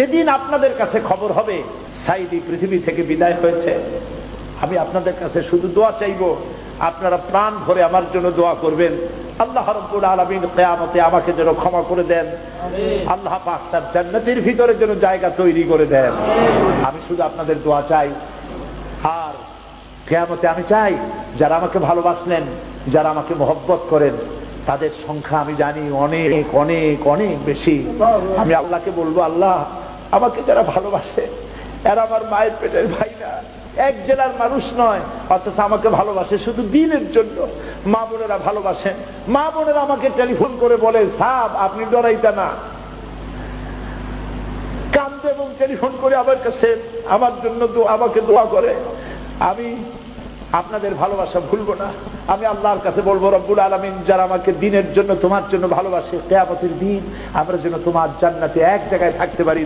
যেদিন আপনাদের কাছে খবর হবে সাইদি পৃথিবী থেকে বিদায় হয়েছে। আমি আপনাদের কাছে শুধু দোয়া চাইব আপনারা প্রাণ ভরে আমার জন্য দোয়া করবেন। আল্লাহ রব্বুল আলমিন কেয়ামতে আমাকে যেন ক্ষমা করে দেন। আল্লাহ পাক তার জান্নাতের ভিতরে যেন জায়গা তৈরি করে দেন। আমি শুধু আপনাদের দোয়া চাই। আর কেয়ামতে আমি চাই যারা আমাকে ভালোবাসলেন যারা আমাকে মহব্বত করেন তাদের সংখ্যা আমি জানি অনেক অনেক অনেক বেশি। আমি আল্লাহকে বলব আল্লাহ আমাকে যারা ভালোবাসে, এরা আমার মায়ের পেটের ভাই না এক জেলার মানুষ নয়, অথচ আমাকে ভালোবাসে শুধু দিনের জন্য। মা বোনেরা ভালোবাসেন। মা বোনেরা আমাকে টেলিফোন করে বলে, সাব, আপনি ডরাইতা না। কান্দে এবং টেলিফোন করে আমার কাছে, আমার জন্য আমাকে দোয়া করে। আমি আপনাদের ভালোবাসা ভুলবো না। আমি আল্লাহর কাছে বলব, রব্বুল আলমিন, যারা আমাকে দিনের জন্য, তোমার জন্য ভালোবাসে, কেয়ামতের দিন আমরা যেন তোমার জান্নাতে এক জায়গায় থাকতে পারি।